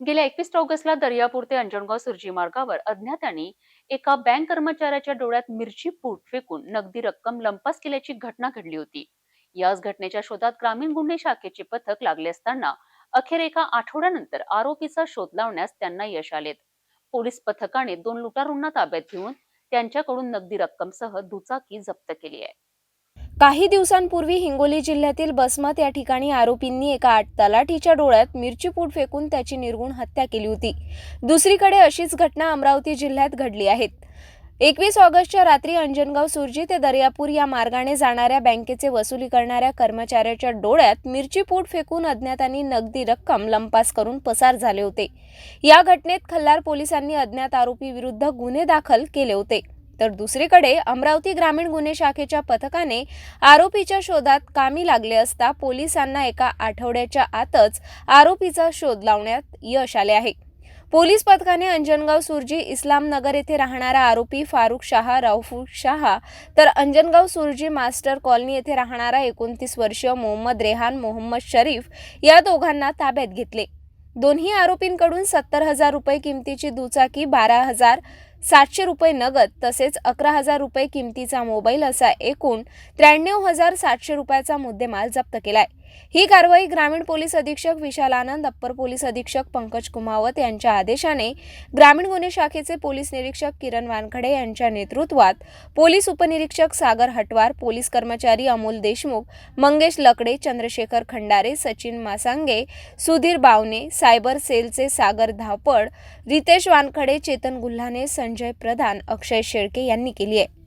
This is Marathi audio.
गेल्या एकवीस ऑगस्टला दर्यापूर ते अंजनगाव सुरजी मार्गावर अज्ञातांनी एका बँक कर्मचाऱ्याच्या डोळ्यात मिरची पूट फेकून नगदी रक्कम लंपास केल्याची घटना घडली होती. याच घटनेच्या शोधात ग्रामीण गुन्हे शाखेचे पथक लागले असताना अखेर एका आठवड्यानंतर आरोपीचा शोध लावण्यास त्यांना यश आलेत पोलीस पथकाने दोन लुटारूंना ताब्यात घेऊन त्यांच्याकडून नगदी रक्कमसह दुचाकी जप्त केली आहे. काही दिवसांपूर्वी हिंगोली जिल्ह्यातील बसमत या ठिकाणी आरोपींनी एका आठ तलाठीच्या डोळ्यात मिरचीपूट फेकून त्याची निर्गुण हत्या केली होती. दुसरीकडे अशीच घटना अमरावती जिल्ह्यात घडली आहेत एकवीस ऑगस्टच्या रात्री अंजनगाव सुरजी ते दर्यापूर या मार्गाने जाणाऱ्या बँकेचे वसुली करणाऱ्या कर्मचाऱ्याच्या डोळ्यात मिरचीपूट फेकून अज्ञातांनी नगदी रक्कम लंपास करून पसार झाले होते. या घटनेत खल्लार पोलिसांनी अज्ञात आरोपी विरुद्ध गुन्हे दाखल केले होते. तर दुसरीकडे अमरावती ग्रामीण गुन्हे शाखेच्या पथकाने आरोपीच्या शोधात कामी लागले असता पोलिसांना एका आठवड्याच्या आतच आरोपीचा शोध लावण्यात यश आले आहे. पोलीस पथकाने अंजनगाव सुरजी इस्लामनगर येथे राहणारा आरोपी फारुख शहा राऊफू शहा तर अंजनगाव सुरजी मास्टर कॉलनी येथे राहणारा एकोणतीस वर्षीय मोहम्मद रेहान मोहम्मद शरीफ या दोघांना ताब्यात घेतले. दोन्ही आरोपींकडून सत्तर हजार रुपये किमतीची दुचाकी बारा हजार सातशे रुपये नगद तसेच अकरा हजार रुपये किमतीचा मोबाईल असा एकूण त्र्याण्णव हजार सातशे रुपयाचा मुद्देमाल जप्त केलाय. ही कारवाई ग्रामीण पोलीस अधीक्षक विशाल आनंद अप्पर पोलीस अधीक्षक पंकज कुमावत यांच्या आदेशाने ग्रामीण गुन्हे शाखेचे पोलीस निरीक्षक किरण वानखडे यांच्या नेतृत्वात पोलीस उपनिरीक्षक सागर हटवार पोलीस कर्मचारी अमोल देशमुख मंगेश लकडे चंद्रशेखर खंडारे सचिन मासांगे सुधीर बावने सायबर सेलचे सागर धापड रितेश वानखडे चेतन गुल्हाने संजय प्रधान अक्षय शेळके यांनी केली आहे.